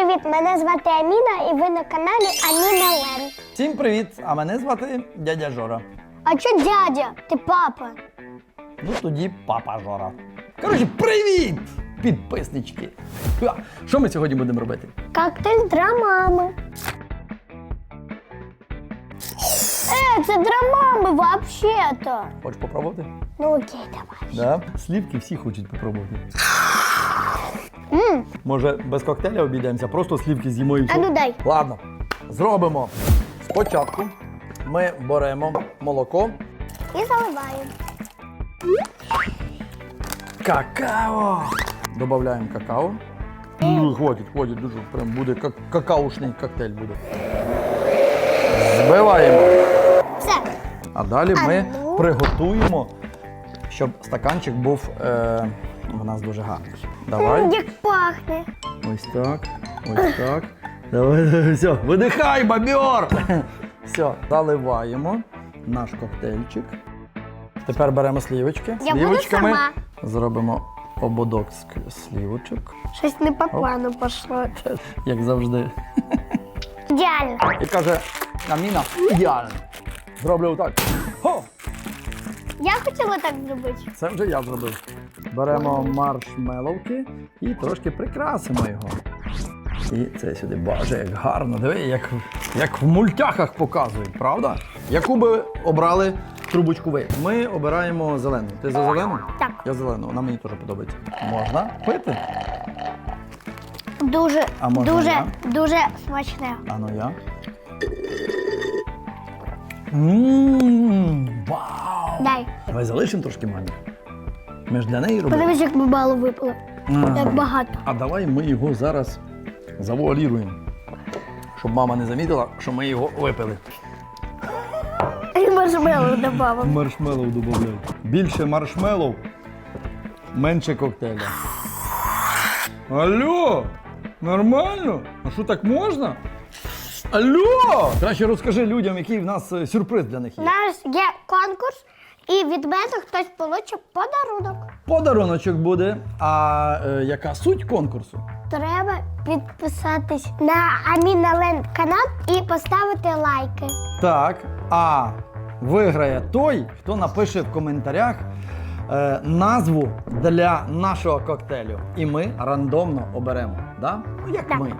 привіт! Мене звати Аміна і ви на каналі Аміна Ленд. Всім привіт! А мене звати дядя Жора. А чо дядя? Ти папа? Ну тоді папа Жора. Коротше, привіт! Підписнички! Що ми сьогодні будемо робити? Коктейль для мами. Е, це для мами вообще-то. Хочеш попробувати? Ну окей, давай. Да? Слівки всі хочуть попробувати. Може, без коктейля обійдемося, просто слівки з'їмо і А ну дай. Ладно, зробимо. Спочатку ми беремо молоко, І заливаємо. какао. Добавляємо какао. Ну, хватить, хватить, дуже прям буде как какаушний коктейль буде. Збиваємо. Все. А далі ми ну? приготуємо, щоб стаканчик був е, у нас дуже гарний. Давай. Як пахне. Ось так. Ось так. Давай, давай, все, видихай, бобер! Все, заливаємо наш коктейльчик. Тепер беремо слівочки. Я буду Слівочками сама. зробимо ободок з слівочок, Щось не по плану пішло. як завжди. Ідеально. І каже, Аміна, ідеально. Зроблю так. Хо! Я хотіла так зробити. Це вже я зробив. Беремо маршмеловки і трошки прикрасимо його. І це сюди, боже, як гарно. Диви, як, як в мультяхах показують, правда? Яку би обрали трубочку ви? Ми обираємо зелену. Ти за зелену? Так. Я зелену, вона мені теж подобається. Можна пити? Дуже, А можна дуже, я? дуже смачне. А ну я. Ммм, вау! Дай. Давай залишимо трошки мамі. Ми ж для неї робимо. Подивись, як ми мало випили. Як багато. А давай ми його зараз завуаліруємо, щоб мама не замітила, що ми його випили. І маршмеллоу добавив. Маршмеллоу додаємо. Більше маршмеллоу, менше коктейля. Алло! Нормально? А що так можна? Алло! Краще розкажи людям, який в нас е, сюрприз для них У є. нас є конкурс, і від мене хтось получить подарунок. Подаруночок буде. А е, яка суть конкурсу? Треба підписатись на Аміна Ленд канал і поставити лайки. Так, а виграє той, хто напише в коментарях е, назву для нашого коктейлю. І ми рандомно оберемо. Да? Ну, як Так. ми.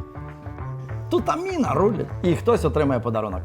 Тут Аміна рулить. І хтось отримає подарунок.